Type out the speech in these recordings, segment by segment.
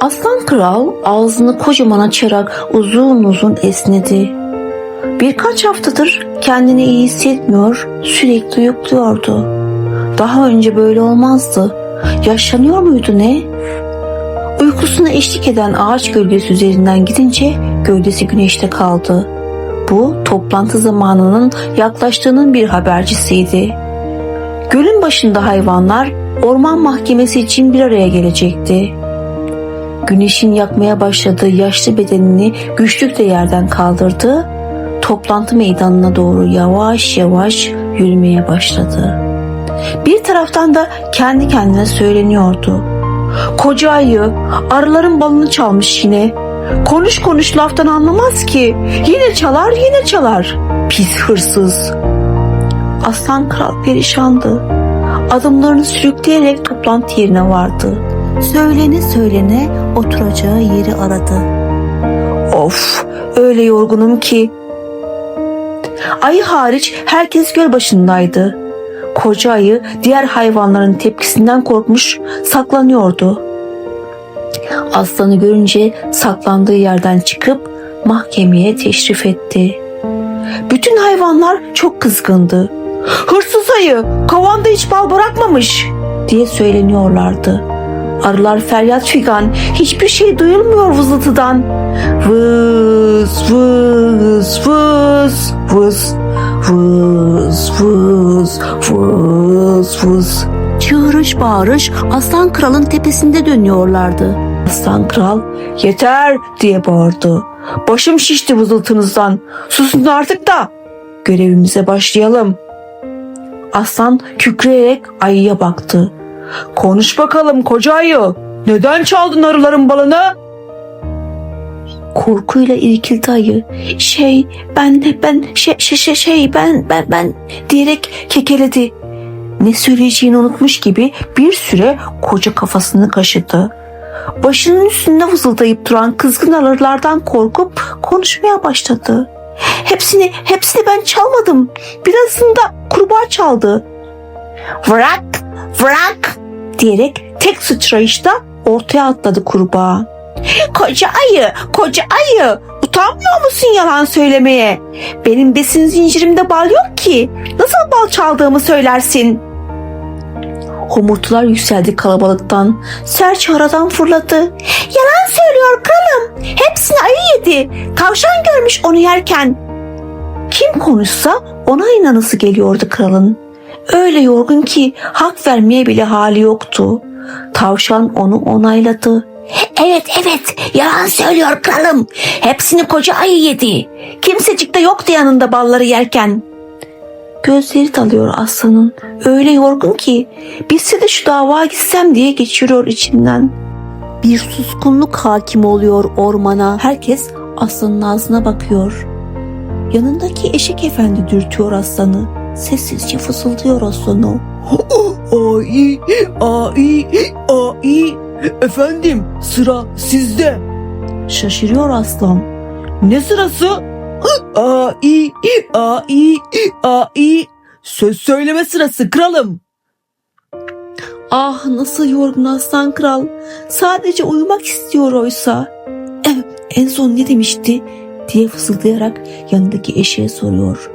Aslan kral ağzını kocaman açarak uzun uzun esnedi. Birkaç haftadır kendini iyi hissetmiyor, sürekli uyukluyordu. Daha önce böyle olmazdı. Yaşlanıyor muydu ne? Uykusuna eşlik eden ağaç gölgesi üzerinden gidince gövdesi güneşte kaldı. Bu toplantı zamanının yaklaştığının bir habercisiydi. Gölün başında hayvanlar orman mahkemesi için bir araya gelecekti. Güneşin yakmaya başladığı yaşlı bedenini güçlükle yerden kaldırdı. Toplantı meydanına doğru yavaş yavaş yürümeye başladı. Bir taraftan da kendi kendine söyleniyordu. Koca ayı arıların balını çalmış yine. Konuş konuş laftan anlamaz ki. Yine çalar yine çalar. Pis hırsız. Aslan kral perişandı. Adımlarını sürükleyerek toplantı yerine vardı. Söylene söylene oturacağı yeri aradı. Of öyle yorgunum ki. Ayı hariç herkes göl başındaydı. Koca ayı diğer hayvanların tepkisinden korkmuş saklanıyordu. Aslanı görünce saklandığı yerden çıkıp mahkemeye teşrif etti. Bütün hayvanlar çok kızgındı. Hırsız ayı kovanda hiç bal bırakmamış diye söyleniyorlardı. Arılar feryat figan hiçbir şey duyulmuyor vızıltıdan. Vız vız vız vız vız vız vız vız. Çığırış bağırış aslan kralın tepesinde dönüyorlardı. Aslan kral yeter diye bağırdı. Başım şişti vızıltınızdan. Susun artık da görevimize başlayalım. Aslan kükreyerek ayıya baktı. Konuş bakalım koca ayı. Neden çaldın arıların balını? Korkuyla irkildi ayı. Şey ben ben şey şey şey, şey ben ben ben diyerek kekeledi. Ne söyleyeceğini unutmuş gibi bir süre koca kafasını kaşıdı. Başının üstünde vızıldayıp duran kızgın arılardan korkup konuşmaya başladı. Hepsini, hepsini ben çalmadım. Birazını da kurbağa çaldı. Vrak, vrak diyerek tek sıçrayışta ortaya atladı kurbağa. Koca ayı, koca ayı utanmıyor musun yalan söylemeye? Benim besin zincirimde bal yok ki. Nasıl bal çaldığımı söylersin? Homurtular yükseldi kalabalıktan. Serçe aradan fırladı. Yalan söylüyor kralım. Hepsini ayı yedi. Tavşan görmüş onu yerken. Kim konuşsa ona inanısı geliyordu kralın. Öyle yorgun ki hak vermeye bile hali yoktu. Tavşan onu onayladı. Evet evet yalan söylüyor kralım. Hepsini koca ayı yedi. Kimsecik de yoktu yanında balları yerken. Gözleri dalıyor aslanın. Öyle yorgun ki bitse de şu dava gitsem diye geçiriyor içinden. Bir suskunluk hakim oluyor ormana. Herkes aslanın ağzına bakıyor. Yanındaki eşek efendi dürtüyor aslanı. Sessizce fısıldıyor aslanı. Ai, ai, ai. Efendim sıra sizde. Şaşırıyor aslan. Ne sırası? Ai, ai, ai. Söz söyleme sırası kralım. Ah nasıl yorgun aslan kral. Sadece uyumak istiyor oysa. En son ne demişti diye fısıldayarak yanındaki eşeğe soruyor.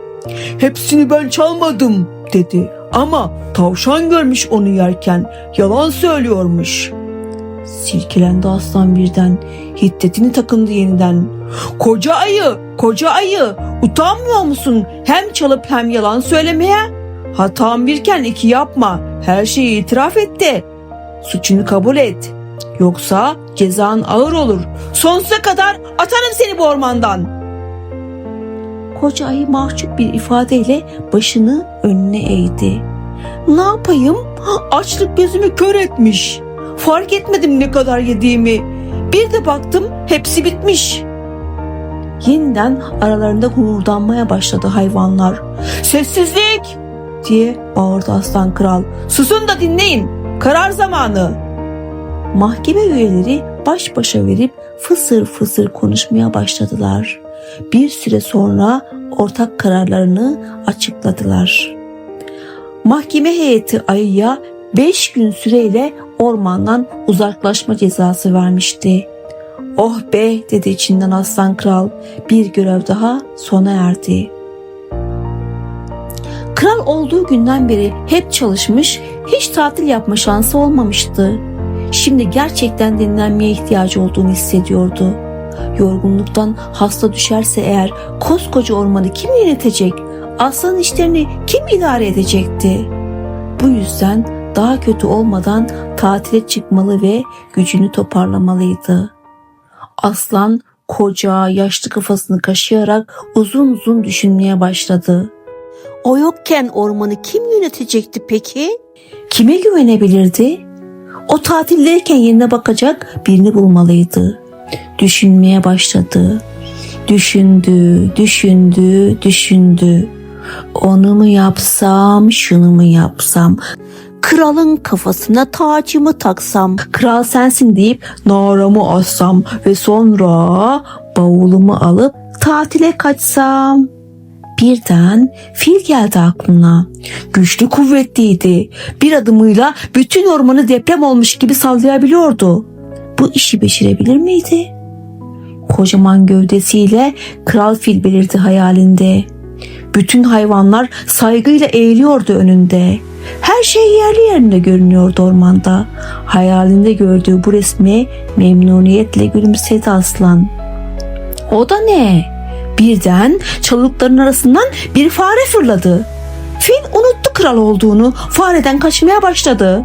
Hepsini ben çalmadım dedi. Ama tavşan görmüş onu yerken yalan söylüyormuş. Silkelendi aslan birden. Hiddetini takındı yeniden. Koca ayı, koca ayı utanmıyor musun hem çalıp hem yalan söylemeye? Hatan birken iki yapma. Her şeyi itiraf et de. Suçunu kabul et. Yoksa cezan ağır olur. Sonsuza kadar atarım seni bu ormandan. Koca ayı mahcup bir ifadeyle başını önüne eğdi. Ne yapayım? Açlık gözümü kör etmiş. Fark etmedim ne kadar yediğimi. Bir de baktım hepsi bitmiş. Yeniden aralarında humurdanmaya başladı hayvanlar. Sessizlik! diye bağırdı aslan kral. Susun da dinleyin. Karar zamanı. Mahkeme üyeleri baş başa verip fısır fısır konuşmaya başladılar. Bir süre sonra ortak kararlarını açıkladılar. Mahkeme heyeti ayıya 5 gün süreyle ormandan uzaklaşma cezası vermişti. Oh be dedi içinden aslan kral. Bir görev daha sona erdi. Kral olduğu günden beri hep çalışmış, hiç tatil yapma şansı olmamıştı. Şimdi gerçekten dinlenmeye ihtiyacı olduğunu hissediyordu. Yorgunluktan hasta düşerse eğer koskoca ormanı kim yönetecek? Aslanın işlerini kim idare edecekti? Bu yüzden daha kötü olmadan tatile çıkmalı ve gücünü toparlamalıydı. Aslan koca yaşlı kafasını kaşıyarak uzun uzun düşünmeye başladı. O yokken ormanı kim yönetecekti peki? Kime güvenebilirdi? O tatildeyken yerine bakacak birini bulmalıydı. Düşünmeye başladı. Düşündü, düşündü, düşündü. Onu mu yapsam, şunu mu yapsam? Kralın kafasına tacımı taksam, kral sensin deyip naramı assam ve sonra bavulumu alıp tatile kaçsam. Birden fil geldi aklına. Güçlü kuvvetliydi. Bir adımıyla bütün ormanı deprem olmuş gibi sallayabiliyordu. Bu işi beşirebilir miydi? Kocaman gövdesiyle kral fil belirdi hayalinde. Bütün hayvanlar saygıyla eğiliyordu önünde. Her şey yerli yerinde görünüyordu ormanda. Hayalinde gördüğü bu resme memnuniyetle gülümsedi aslan. O da ne? Birden çalılıkların arasından bir fare fırladı. Fil unuttu kral olduğunu, fareden kaçmaya başladı.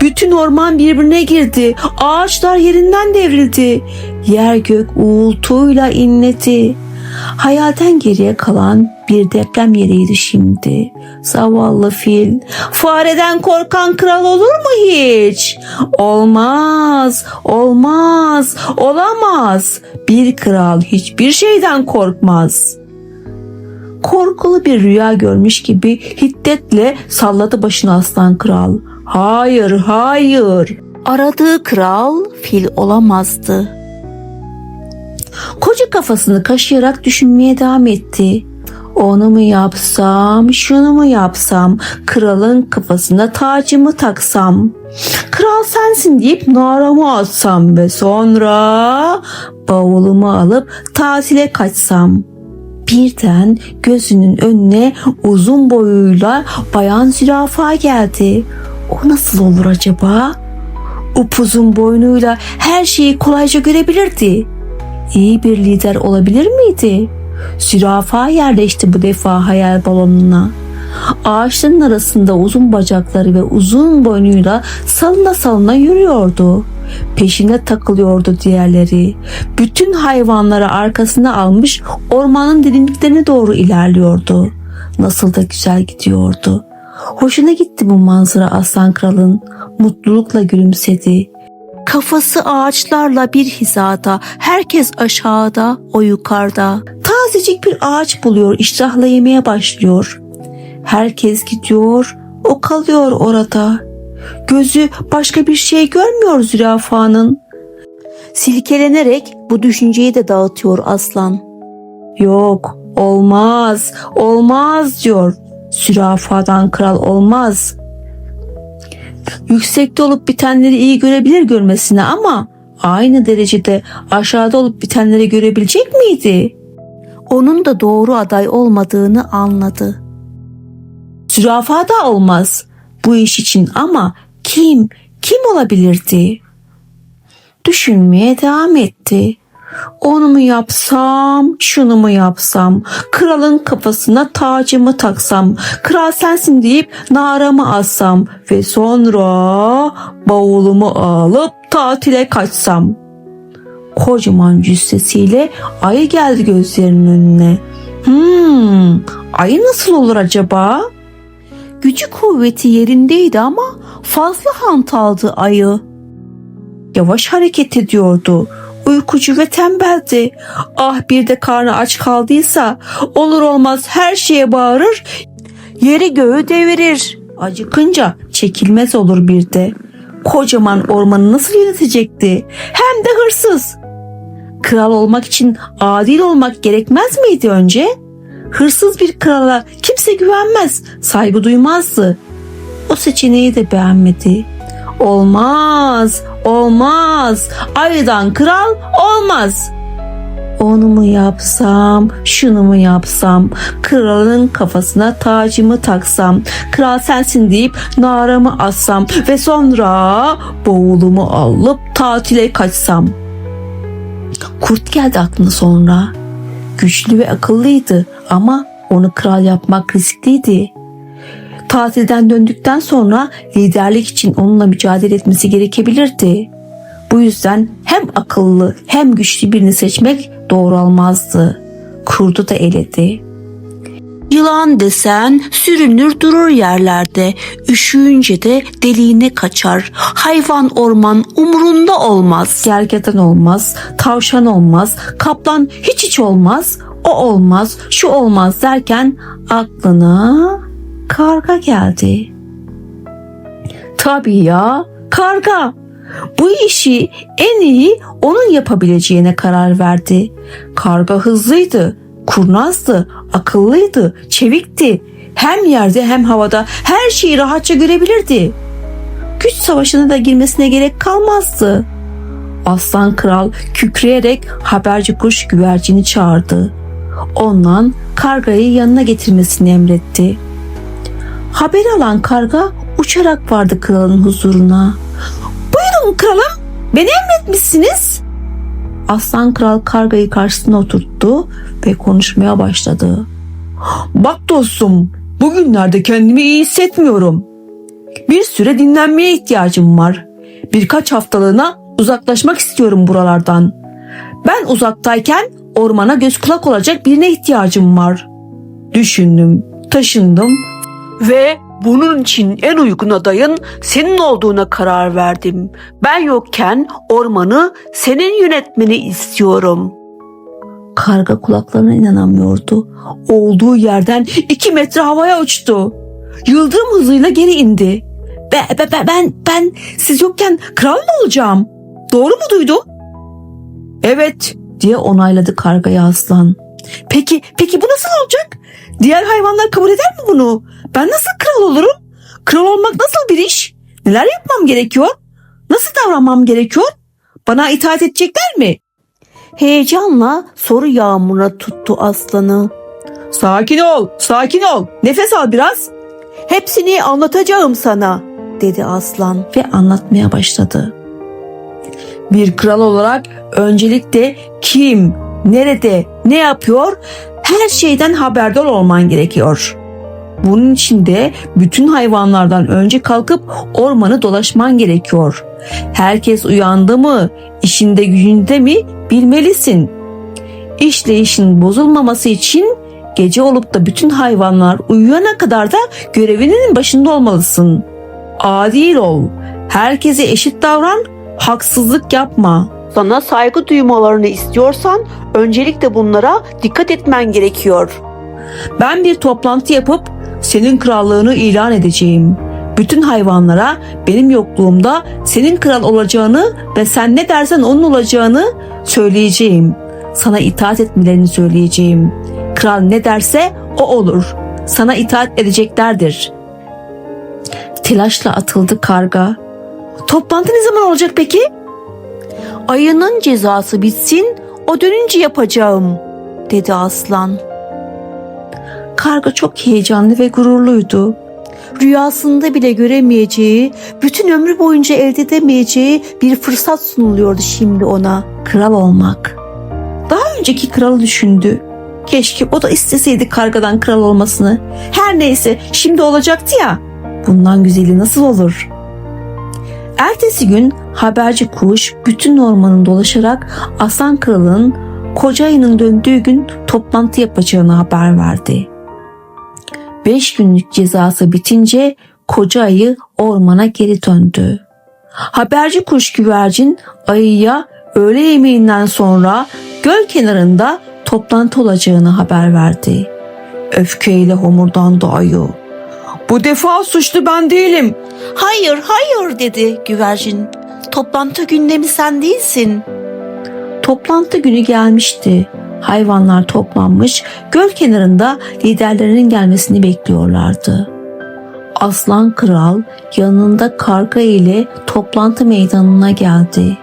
Bütün orman birbirine girdi, ağaçlar yerinden devrildi. Yer gök uğultuyla inledi. Hayalden geriye kalan bir deprem yeriydi şimdi. Zavallı fil. Fareden korkan kral olur mu hiç? Olmaz, olmaz, olamaz. Bir kral hiçbir şeyden korkmaz. Korkulu bir rüya görmüş gibi hiddetle salladı başını aslan kral. Hayır, hayır. Aradığı kral fil olamazdı. Koca kafasını kaşıyarak düşünmeye devam etti. Onu mu yapsam, şunu mu yapsam, kralın kafasına tacımı taksam, kral sensin deyip naramı atsam ve sonra bavulumu alıp tatile kaçsam. Birden gözünün önüne uzun boyuyla bayan zürafa geldi. O nasıl olur acaba? Upuzun boynuyla her şeyi kolayca görebilirdi iyi bir lider olabilir miydi? Zürafa yerleşti bu defa hayal balonuna. Ağaçların arasında uzun bacakları ve uzun boynuyla salına salına yürüyordu. Peşine takılıyordu diğerleri. Bütün hayvanları arkasına almış ormanın derinliklerine doğru ilerliyordu. Nasıl da güzel gidiyordu. Hoşuna gitti bu manzara aslan kralın. Mutlulukla gülümsedi. Kafası ağaçlarla bir hizada, herkes aşağıda, o yukarıda. Tazecik bir ağaç buluyor, iştahla yemeye başlıyor. Herkes gidiyor, o kalıyor orada. Gözü başka bir şey görmüyor zürafanın. Silkelenerek bu düşünceyi de dağıtıyor aslan. Yok, olmaz, olmaz diyor. Zürafadan kral olmaz.'' yüksekte olup bitenleri iyi görebilir görmesine ama aynı derecede aşağıda olup bitenleri görebilecek miydi? Onun da doğru aday olmadığını anladı. Zürafa da olmaz bu iş için ama kim, kim olabilirdi? Düşünmeye devam etti. Onu mu yapsam, şunu mu yapsam, kralın kafasına tacımı taksam, kral sensin deyip naramı assam ve sonra bavulumu alıp tatile kaçsam. Kocaman cüssesiyle ayı geldi gözlerinin önüne. Hmm, ayı nasıl olur acaba? Gücü kuvveti yerindeydi ama fazla hantaldı ayı. Yavaş hareket ediyordu uykucu ve tembeldi. Ah bir de karnı aç kaldıysa olur olmaz her şeye bağırır, yeri göğü devirir. Acıkınca çekilmez olur bir de. Kocaman ormanı nasıl yönetecekti? Hem de hırsız. Kral olmak için adil olmak gerekmez miydi önce? Hırsız bir krala kimse güvenmez, saygı duymazdı. O seçeneği de beğenmedi. Olmaz, olmaz. Ayıdan kral olmaz. Onu mu yapsam, şunu mu yapsam, kralın kafasına tacımı taksam, kral sensin deyip naramı assam ve sonra bavulumu alıp tatile kaçsam. Kurt geldi aklına sonra. Güçlü ve akıllıydı ama onu kral yapmak riskliydi. Tatilden döndükten sonra liderlik için onunla mücadele etmesi gerekebilirdi. Bu yüzden hem akıllı hem güçlü birini seçmek doğru olmazdı. Kurdu da eledi. Yılan desen sürünür durur yerlerde. Üşüyünce de deliğine kaçar. Hayvan orman umurunda olmaz. Gergeden olmaz, tavşan olmaz, kaplan hiç hiç olmaz. O olmaz, şu olmaz derken aklına karga geldi. Tabii ya, karga. Bu işi en iyi onun yapabileceğine karar verdi. Karga hızlıydı, kurnazdı, akıllıydı, çevikti. Hem yerde hem havada her şeyi rahatça görebilirdi. Güç savaşına da girmesine gerek kalmazdı. Aslan kral kükreyerek haberci kuş güvercini çağırdı. Ondan kargayı yanına getirmesini emretti. Haber alan karga uçarak vardı kralın huzuruna. Buyurun kralım, beni emretmişsiniz. Aslan kral kargayı karşısına oturttu ve konuşmaya başladı. Bak dostum, bugünlerde kendimi iyi hissetmiyorum. Bir süre dinlenmeye ihtiyacım var. Birkaç haftalığına uzaklaşmak istiyorum buralardan. Ben uzaktayken ormana göz kulak olacak birine ihtiyacım var. Düşündüm, taşındım ve bunun için en uygun adayın senin olduğuna karar verdim. Ben yokken ormanı senin yönetmeni istiyorum. Karga kulaklarına inanamıyordu. Olduğu yerden iki metre havaya uçtu. Yıldırım hızıyla geri indi. Be, be- be- ben, ben siz yokken kral mı olacağım? Doğru mu duydum? Evet. diye onayladı kargayı aslan. Peki, peki bu nasıl olacak? Diğer hayvanlar kabul eder mi bunu? Ben nasıl kral olurum? Kral olmak nasıl bir iş? Neler yapmam gerekiyor? Nasıl davranmam gerekiyor? Bana itaat edecekler mi? Heyecanla soru yağmuruna tuttu aslanı. Sakin ol, sakin ol. Nefes al biraz. Hepsini anlatacağım sana. dedi aslan ve anlatmaya başladı. Bir kral olarak öncelikle kim, nerede, ne yapıyor her şeyden haberdar olman gerekiyor. Bunun için de bütün hayvanlardan önce kalkıp ormanı dolaşman gerekiyor. Herkes uyandı mı, işinde gücünde mi bilmelisin. İşleyişin bozulmaması için gece olup da bütün hayvanlar uyuyana kadar da görevinin başında olmalısın. Adil ol. Herkese eşit davran, haksızlık yapma. Sana saygı duymalarını istiyorsan öncelikle bunlara dikkat etmen gerekiyor. Ben bir toplantı yapıp senin krallığını ilan edeceğim. Bütün hayvanlara benim yokluğumda senin kral olacağını ve sen ne dersen onun olacağını söyleyeceğim. Sana itaat etmelerini söyleyeceğim. Kral ne derse o olur. Sana itaat edeceklerdir. Telaşla atıldı karga. Toplantı ne zaman olacak peki? Ayının cezası bitsin, o dönünce yapacağım, dedi aslan. Karga çok heyecanlı ve gururluydu. Rüyasında bile göremeyeceği, bütün ömrü boyunca elde edemeyeceği bir fırsat sunuluyordu şimdi ona. Kral olmak. Daha önceki kralı düşündü. Keşke o da isteseydi kargadan kral olmasını. Her neyse şimdi olacaktı ya. Bundan güzeli nasıl olur? Ertesi gün haberci kuş bütün ormanı dolaşarak Aslan Kral'ın koca ayının döndüğü gün toplantı yapacağını haber verdi. Beş günlük cezası bitince koca ayı ormana geri döndü. Haberci kuş güvercin ayıya öğle yemeğinden sonra göl kenarında toplantı olacağını haber verdi. Öfkeyle homurdandı ayı. Bu defa suçlu ben değilim. Hayır, hayır dedi güvercin. Toplantı gündemi sen değilsin. Toplantı günü gelmişti. Hayvanlar toplanmış, göl kenarında liderlerinin gelmesini bekliyorlardı. Aslan kral yanında karga ile toplantı meydanına geldi.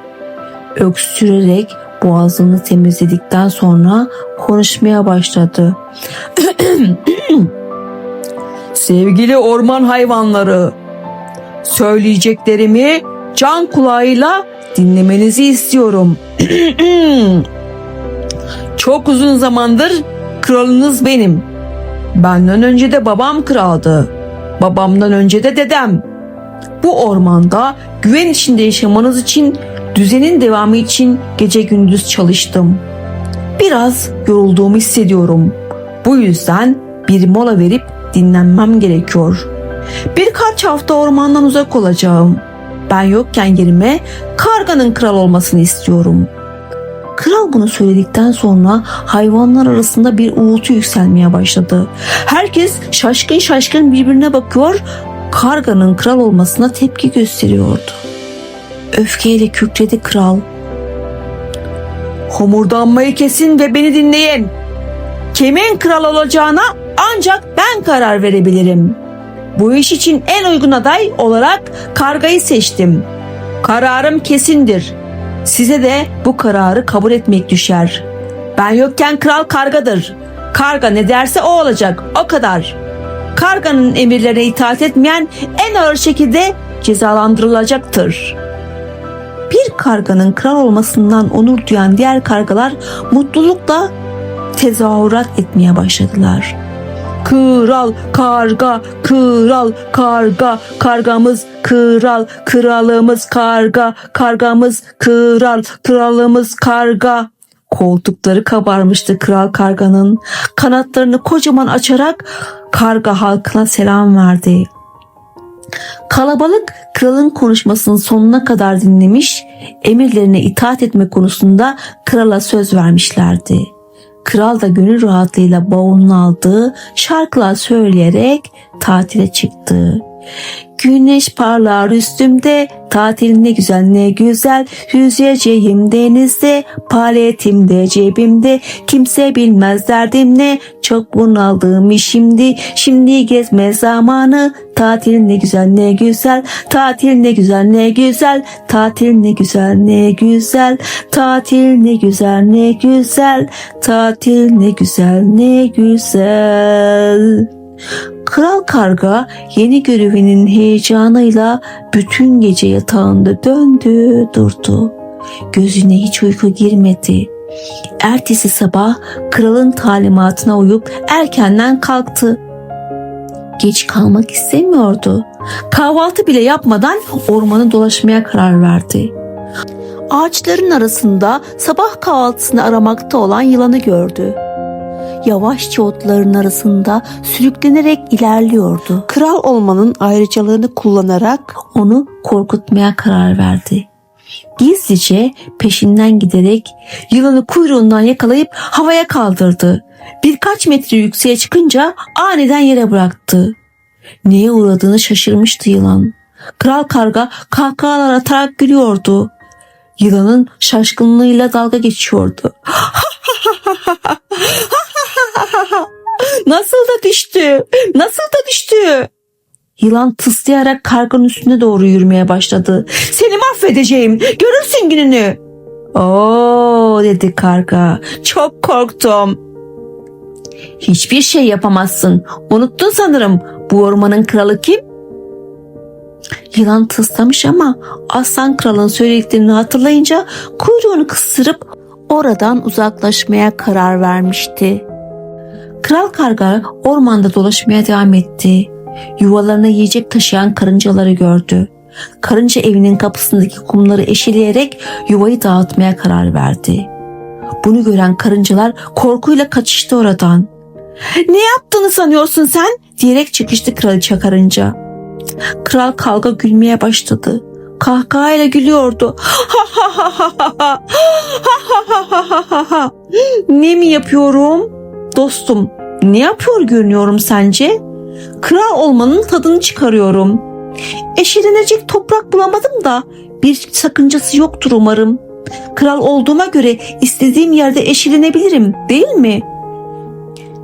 Öksürerek boğazını temizledikten sonra konuşmaya başladı. Sevgili orman hayvanları, söyleyeceklerimi can kulağıyla dinlemenizi istiyorum. Çok uzun zamandır kralınız benim. Benden önce de babam kraldı. Babamdan önce de dedem. Bu ormanda güven içinde yaşamanız için, düzenin devamı için gece gündüz çalıştım. Biraz yorulduğumu hissediyorum. Bu yüzden bir mola verip dinlenmem gerekiyor. Birkaç hafta ormandan uzak olacağım. Ben yokken yerime karganın kral olmasını istiyorum. Kral bunu söyledikten sonra hayvanlar arasında bir uğultu yükselmeye başladı. Herkes şaşkın şaşkın birbirine bakıyor, Karganın kral olmasına tepki gösteriyordu. Öfkeyle kükredi kral. homurdanmayı kesin ve beni dinleyin. Kimin kral olacağına ancak ben karar verebilirim. Bu iş için en uygun aday olarak kargayı seçtim. Kararım kesindir. Size de bu kararı kabul etmek düşer. Ben yokken kral kargadır. Karga ne derse o olacak. O kadar. Karganın emirlerine itaat etmeyen en ağır şekilde cezalandırılacaktır. Bir karganın kral olmasından onur duyan diğer kargalar mutlulukla tezahürat etmeye başladılar. Kral, karga, kral, karga, kargamız kral, kralımız karga, kargamız kral, kralımız karga. Koltukları kabarmıştı kral karganın. Kanatlarını kocaman açarak karga halkına selam verdi. Kalabalık kralın konuşmasının sonuna kadar dinlemiş, emirlerine itaat etme konusunda krala söz vermişlerdi. Kral da gönül rahatlığıyla bavulunu aldı, şarkılar söyleyerek tatile çıktı. Güneş parlar üstümde, tatil ne güzel ne güzel, yüzeceğim denizde, paletim de cebimde, kimse bilmez derdim ne, çok bunaldım şimdi, şimdi gezme zamanı, tatil ne güzel ne güzel, tatil ne güzel ne güzel, tatil ne güzel ne güzel, tatil ne güzel ne güzel, tatil ne güzel ne güzel. Kral Karga yeni görevinin heyecanıyla bütün gece yatağında döndü durdu. Gözüne hiç uyku girmedi. Ertesi sabah kralın talimatına uyup erkenden kalktı. Geç kalmak istemiyordu. Kahvaltı bile yapmadan ormanı dolaşmaya karar verdi. Ağaçların arasında sabah kahvaltısını aramakta olan yılanı gördü yavaşça otların arasında sürüklenerek ilerliyordu. Kral olmanın ayrıcalığını kullanarak onu korkutmaya karar verdi. Gizlice peşinden giderek yılanı kuyruğundan yakalayıp havaya kaldırdı. Birkaç metre yükseğe çıkınca aniden yere bıraktı. Neye uğradığını şaşırmıştı yılan. Kral karga kahkahalar atarak gülüyordu. Yılanın şaşkınlığıyla dalga geçiyordu. Nasıl da düştü? Nasıl da düştü? Yılan tıslayarak karganın üstüne doğru yürümeye başladı. Seni mahvedeceğim. Görürsün gününü. Oo dedi karga. Çok korktum. Hiçbir şey yapamazsın. Unuttun sanırım. Bu ormanın kralı kim? Yılan tıslamış ama aslan kralın söylediklerini hatırlayınca kuyruğunu kısırıp oradan uzaklaşmaya karar vermişti. Kral karga ormanda dolaşmaya devam etti. Yuvalarına yiyecek taşıyan karıncaları gördü. Karınca evinin kapısındaki kumları eşeleyerek yuvayı dağıtmaya karar verdi. Bunu gören karıncalar korkuyla kaçıştı oradan. Ne yaptığını sanıyorsun sen? diyerek çıkıştı kraliçe karınca. Kral kalga gülmeye başladı. Kahkahayla gülüyordu. ne mi yapıyorum? Dostum ne yapıyor görünüyorum sence? Kral olmanın tadını çıkarıyorum. Eşelenecek toprak bulamadım da bir sakıncası yoktur umarım. Kral olduğuma göre istediğim yerde eşelenebilirim değil mi?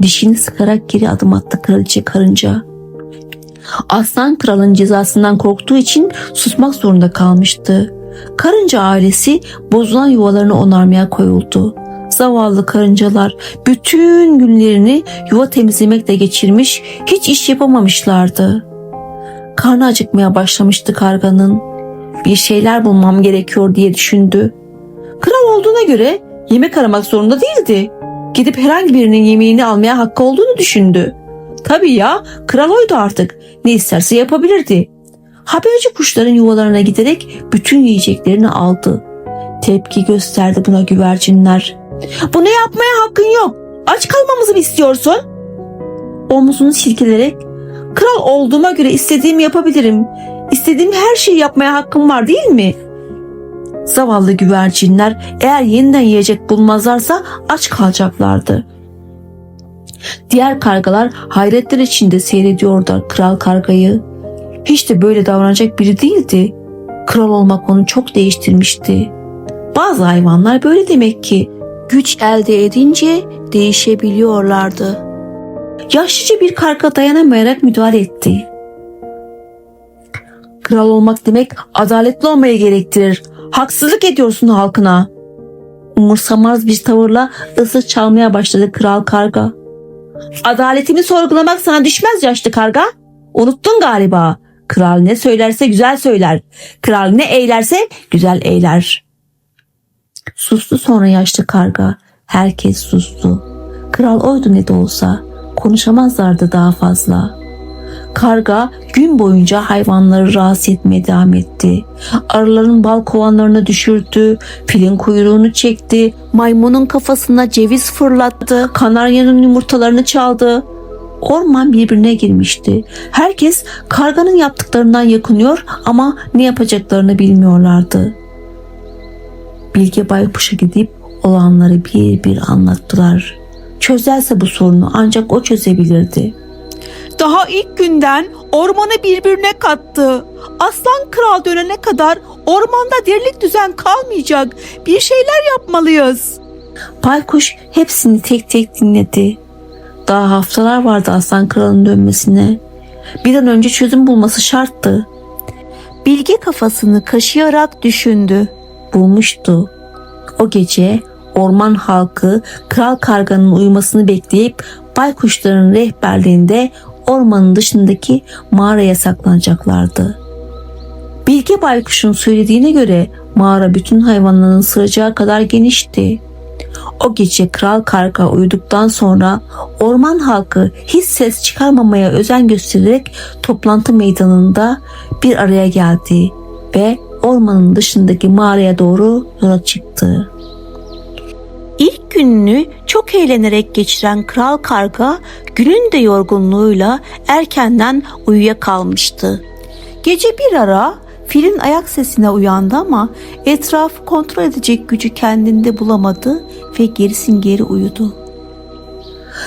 Dişini sıkarak geri adım attı kraliçe karınca. Aslan kralın cezasından korktuğu için susmak zorunda kalmıştı. Karınca ailesi bozulan yuvalarını onarmaya koyuldu. Zavallı karıncalar bütün günlerini yuva temizlemekle geçirmiş, hiç iş yapamamışlardı. Karnı acıkmaya başlamıştı karganın. Bir şeyler bulmam gerekiyor diye düşündü. Kral olduğuna göre yemek aramak zorunda değildi. Gidip herhangi birinin yemeğini almaya hakkı olduğunu düşündü. Tabii ya, kral oydu artık. Ne isterse yapabilirdi. Haberci kuşların yuvalarına giderek bütün yiyeceklerini aldı. Tepki gösterdi buna güvercinler. Bunu yapmaya hakkın yok. Aç kalmamızı mı istiyorsun? Omuzunu silkelerek kral olduğuma göre istediğimi yapabilirim. İstediğim her şeyi yapmaya hakkım var değil mi? Zavallı güvercinler eğer yeniden yiyecek bulmazlarsa aç kalacaklardı. Diğer kargalar hayretler içinde seyrediyordu kral kargayı. Hiç de böyle davranacak biri değildi. Kral olmak onu çok değiştirmişti. Bazı hayvanlar böyle demek ki güç elde edince değişebiliyorlardı. Yaşlıca bir karga dayanamayarak müdahale etti. Kral olmak demek adaletli olmayı gerektirir. Haksızlık ediyorsun halkına. Umursamaz bir tavırla ısır çalmaya başladı kral karga. Adaletimi sorgulamak sana düşmez yaşlı karga. Unuttun galiba. Kral ne söylerse güzel söyler. Kral ne eylerse güzel eyler. Sustu sonra yaşlı karga. Herkes sustu. Kral oydu ne de olsa. Konuşamazlardı daha fazla. Karga gün boyunca hayvanları rahatsız etmeye devam etti. Arıların bal kovanlarını düşürdü, filin kuyruğunu çekti, maymunun kafasına ceviz fırlattı, kanaryanın yumurtalarını çaldı. Orman birbirine girmişti. Herkes karganın yaptıklarından yakınıyor ama ne yapacaklarını bilmiyorlardı. Bilge Baykuş'a gidip olanları bir bir anlattılar. Çözerse bu sorunu ancak o çözebilirdi. Daha ilk günden ormanı birbirine kattı. Aslan kral dönene kadar ormanda dirlik düzen kalmayacak. Bir şeyler yapmalıyız. Baykuş hepsini tek tek dinledi. Daha haftalar vardı Aslan Kral'ın dönmesine. Bir an önce çözüm bulması şarttı. Bilge kafasını kaşıyarak düşündü. Bulmuştu. O gece orman halkı kral karganın uyumasını bekleyip baykuşların rehberliğinde ormanın dışındaki mağaraya saklanacaklardı. Bilge baykuşun söylediğine göre mağara bütün hayvanların sığacağı kadar genişti. O gece kral karga uyuduktan sonra orman halkı hiç ses çıkarmamaya özen göstererek toplantı meydanında bir araya geldi ve ormanın dışındaki mağaraya doğru yola çıktı. İlk gününü çok eğlenerek geçiren kral karga günün de yorgunluğuyla erkenden uyuyakalmıştı. Gece bir ara filin ayak sesine uyandı ama etrafı kontrol edecek gücü kendinde bulamadı ve gerisin geri uyudu.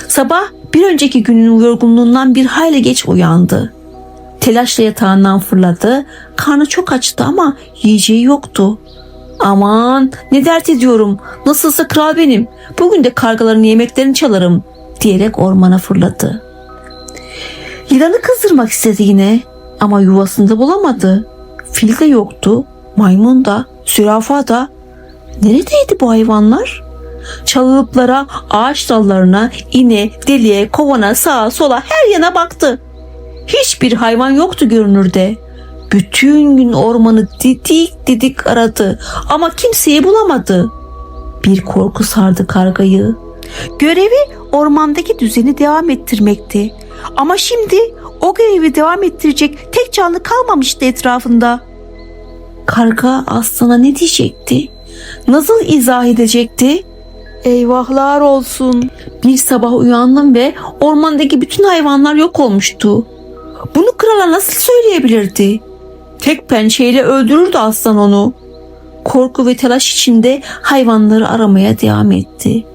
Sabah bir önceki günün yorgunluğundan bir hayli geç uyandı. Telaşla yatağından fırladı. Karnı çok açtı ama yiyeceği yoktu. Aman ne dert ediyorum. Nasılsa kral benim. Bugün de kargaların yemeklerini çalarım diyerek ormana fırladı. Yılanı kızdırmak istedi yine ama yuvasında bulamadı. Fil de yoktu, maymun da, zürafa da. Neredeydi bu hayvanlar? Çalılıplara, ağaç dallarına, ine, deliğe, kovana, sağa, sola her yana baktı. Hiçbir hayvan yoktu görünürde. Bütün gün ormanı didik didik aradı ama kimseyi bulamadı. Bir korku sardı kargayı. Görevi ormandaki düzeni devam ettirmekti. Ama şimdi o görevi devam ettirecek tek canlı kalmamıştı etrafında. Karga aslana ne diyecekti? Nasıl izah edecekti? Eyvahlar olsun. Bir sabah uyandım ve ormandaki bütün hayvanlar yok olmuştu. Bunu krala nasıl söyleyebilirdi? Tek pençeyle öldürürdü aslan onu. Korku ve telaş içinde hayvanları aramaya devam etti.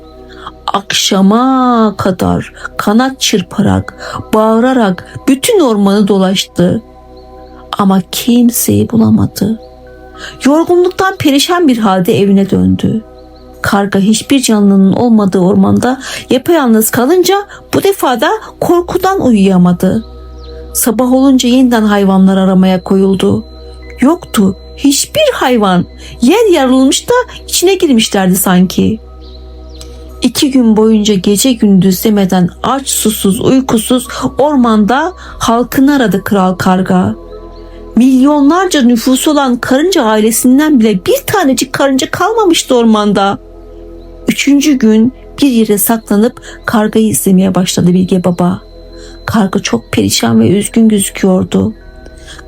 Akşama kadar kanat çırparak, bağırarak bütün ormanı dolaştı. Ama kimseyi bulamadı. Yorgunluktan perişan bir halde evine döndü. Karga hiçbir canlının olmadığı ormanda yapayalnız kalınca bu defa da korkudan uyuyamadı. Sabah olunca yeniden hayvanlar aramaya koyuldu. Yoktu. Hiçbir hayvan. Yer yarılmış da içine girmişlerdi sanki. İki gün boyunca gece gündüz demeden aç susuz uykusuz ormanda halkını aradı kral karga. Milyonlarca nüfusu olan karınca ailesinden bile bir tanecik karınca kalmamıştı ormanda. Üçüncü gün bir yere saklanıp kargayı izlemeye başladı Bilge Baba. Karga çok perişan ve üzgün gözüküyordu.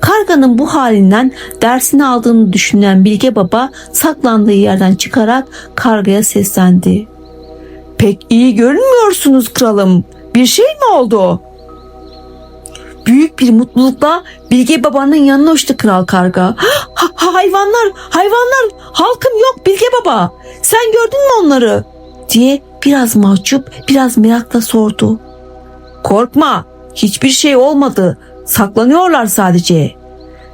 Karganın bu halinden dersini aldığını düşünen Bilge Baba saklandığı yerden çıkarak kargaya seslendi. Pek iyi görünmüyorsunuz kralım. Bir şey mi oldu? Büyük bir mutlulukla Bilge Baba'nın yanına uçtu Kral Karga. Ha- ha- hayvanlar, hayvanlar, halkım yok Bilge Baba. Sen gördün mü onları? diye biraz mahcup biraz merakla sordu. Korkma, hiçbir şey olmadı. Saklanıyorlar sadece.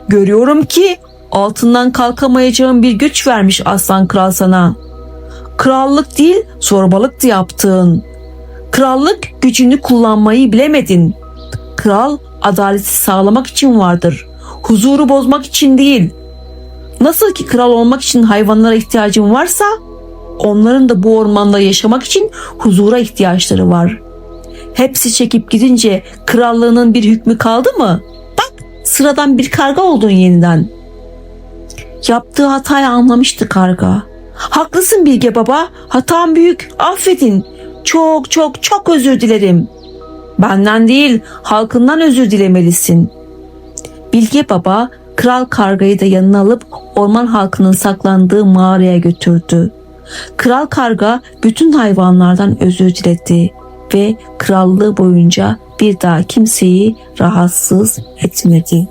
Görüyorum ki altından kalkamayacağın bir güç vermiş aslan kral sana. Krallık değil, zorbalıktı yaptığın. Krallık gücünü kullanmayı bilemedin. Kral adaleti sağlamak için vardır. Huzuru bozmak için değil. Nasıl ki kral olmak için hayvanlara ihtiyacın varsa, onların da bu ormanda yaşamak için huzura ihtiyaçları var. Hepsi çekip gidince krallığının bir hükmü kaldı mı? Bak sıradan bir karga oldun yeniden. Yaptığı hatayı anlamıştı karga. Haklısın Bilge Baba. Hatam büyük. Affedin. Çok çok çok özür dilerim. Benden değil halkından özür dilemelisin. Bilge Baba kral kargayı da yanına alıp orman halkının saklandığı mağaraya götürdü. Kral karga bütün hayvanlardan özür diledi ve krallığı boyunca bir daha kimseyi rahatsız etmedi.